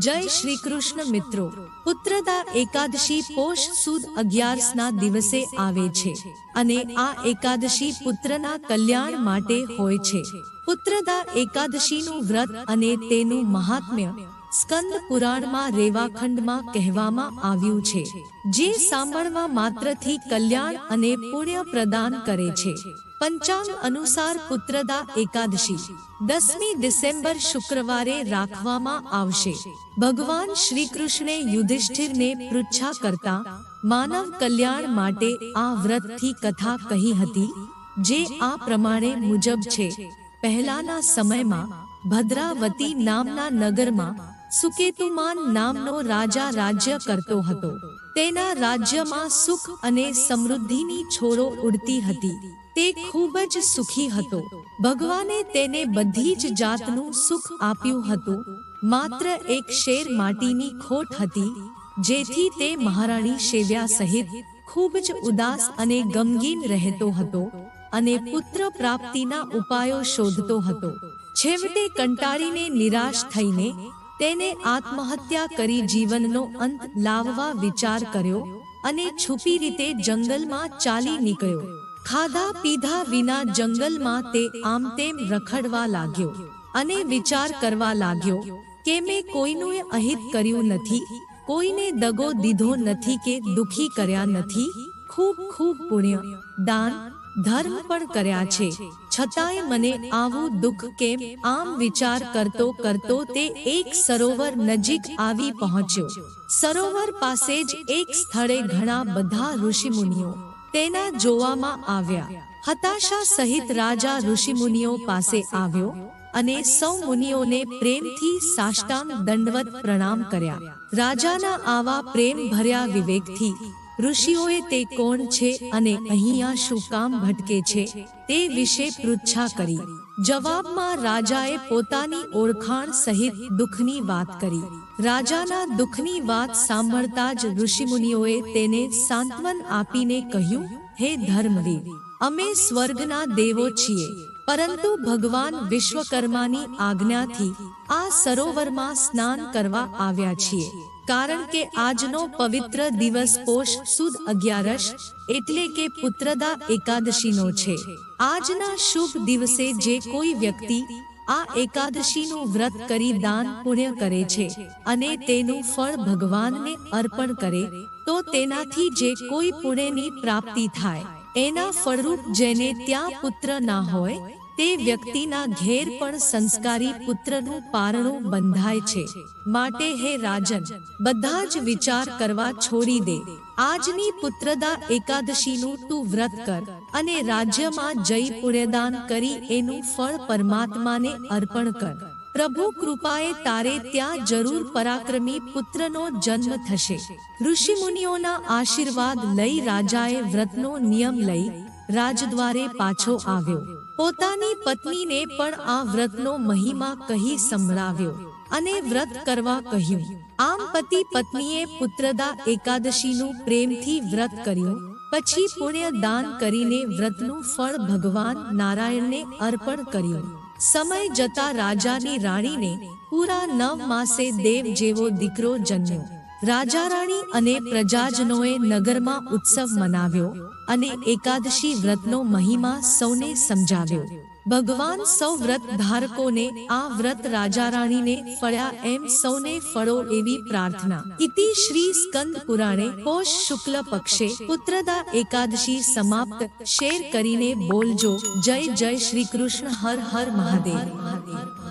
જય શ્રી કૃષ્ણ મિત્રો. પુત્રદા એકાદશી પોષ સુદ અગિયારસના દિવસે આવે છે અને આ એકાદશી પુત્રના કલ્યાણ માટે હોય છે. પુત્રદા એકાદશીનું વ્રત અને તેનું મહાત્મ્ય સ્કંદ પુરાણમાં રેવાખંડમાં કહેવામાં આવ્યું છે, જે સાંભળવા માત્રથી કલ્યાણ અને પુણ્ય પ્રદાન કરે છે. પંચાંગ અનુસાર પુત્રદા એકાદશી, દસમી ડિસેમ્બર શુક્રવારે રાખવામાં આવશે. ભગવાન શ્રી કૃષ્ણે યુધિષ્ઠિરને પૃચ્છા કરતા, માનવ કલ્યાણ માટે આ વ્રતથી કથા કહી હતી, જે આ પ્રમાણે મુજબ છે. પહેલાના સમયમાં ભદ્રાવતી નામના નગરમાં સુકેતુમાન નામનો રાજા રાજ્ય કરતો હતો. તેના રાજ્યમાં સુખ અને સમૃદ્ધિની છોરો ઉડતી હતી. તે ખૂબ જ સુખી હતો. ભગવાને તેને બધી જ જાતનું સુખ આપ્યું હતું. માત્ર એક શેર માટીની ખોટ હતી, જેથી તે મહારાણી શેવ્યા સહિત ખૂબ જ ઉદાસ અને ગમગીન રહેતો હતો અને પુત્ર પ્રાપ્તિના ઉપાયો શોધતો હતો. છેવટે કંટાળીને નિરાશ થઈને તેને આત્મહત્યા કરી જીવનનો અંત લાવવા વિચાર કર્યો અને છુપી રીતે જંગલમાં ચાલી નીકળ્યો. ખાધા પીધા વિના જંગલમાં તે આમ તેમ રખડવા લાગ્યો અને વિચાર કરવા લાગ્યો કે મેં કોઈનું અહિત કર્યું નથી, કોઈને દગો દીધો નથી કે દુખી કર્યા નથી. ખૂબ ખૂબ પુણ્ય, દાન ધર્મ પણ કર્યા છે. છતાંય મને આવું દુઃખ કેમ, આમ વિચાર કરતો કરતો તે એક સરોવર નજીક આવી પહોંચ્યો. સરોવર પાસે જ એક સ્થળે ઘણા બધા ઋષિમુનિઓ તેના જોવામાં આવ્યા. હતાશા સહિત રાજા ઋષિમુનિઓ પાસે આવ્યો અને સૌ મુનિઓને પ્રેમથી સાષ્ટાંગ દંડવત પ્રણામ કર્યા. રાજાના આવા પ્રેમ ભર્યા વિવેકથી ઋષિઓએ તે કોણ છે અને અહીંયા શું કામ ભટકે છે તે વિશે પૃચ્છા કરી. જવાબમાં રાજાએ પોતાની ઓળખાણ સહિત દુઃખની વાત કરી. રાજાના દુઃખની વાત સાંભળતા જ ઋષિમુનિઓએ તેને સાંત્વન આપીને કહ્યું, હે ધર્મવીર, અમે સ્વર્ગના દેવો છીએ, પરંતુ ભગવાન વિશ્વકર્માની આજ્ઞાથી આ સરોવરમાં સ્નાન કરવા આવ્યા છીએ. કારણ કે આજનો પવિત્ર દિવસ પોષ સુદ અગિયારસ એટલે કે પુત્રદા એકાદશીનો છે. આજના શુભ દિવસે જે કોઈ વ્યક્તિ આ એકાદશીનું વ્રત કરી દાન પુણ્ય કરે છે અને તેનું ફળ ભગવાનને અર્પણ કરે, તો તેનાથી જે કોઈ પુણ્યની પ્રાપ્તિ થાય. એના ફળરૂપ જેને ત્યાં પુત્ર ના હોય તે વ્યક્તિના ઘેર પણ સંસ્કારી પુત્રનું પારણું બંધાય છે. માટે હે રાજન, બધા જ વિચાર કરવા છોડી દે. આજની પુત્રદા એકાદશીનું તું વ્રત કર અને રાજ્યમાં જઈ પુણ્યદાન કરી એનું ફળ પરમાત્માને અર્પણ કર. પ્રભુ કૃપાએ તારે ત્યાં જરૂર પરાક્રમી પુત્રનો જન્મ થશે. ઋષિ મુનિઓના આશીર્વાદ લઈ રાજાએ વ્રતનો નિયમ લઈ રાજદ્વારે પાછો આવ્યો. પોતાની પત્નીને પણ આ વ્રતનો મહિમા કહી સંભળાવ્યો અને વ્રત કરવા કહ્યું. આમ પતિ પત્નીએ પુત્રદા એકાદશીનું પ્રેમથી વ્રત કર્યું. પછી પુણ્ય દાન કરીને વ્રતનું ફળ ભગવાન નારાયણને અર્પણ કર્યું. સમય જતા રાજાની રાણીને પૂરા નવ માસે દેવ જેવો દીકરો જન્મ્યો. રાજા રાણી અને પ્રજાજનોએ નગરમાં ઉત્સવ મનાવ્યો અને એકાદશી વ્રતનો મહિમા સૌને સમજાવ્યો. ભગવાન સૌ વ્રત ધારકોને આ વ્રત રાજા રાણીને ફળ્યા એમ સૌને ફળો એવી પ્રાર્થના. ઇતિ શ્રી સ્કંદ પુરાણે કોષ શુક્લ પક્ષે પુત્રદા એકાદશી સમાપ્ત શેર કરીને બોલજો, જય જય શ્રી કૃષ્ણ, હર હર મહાદેવ.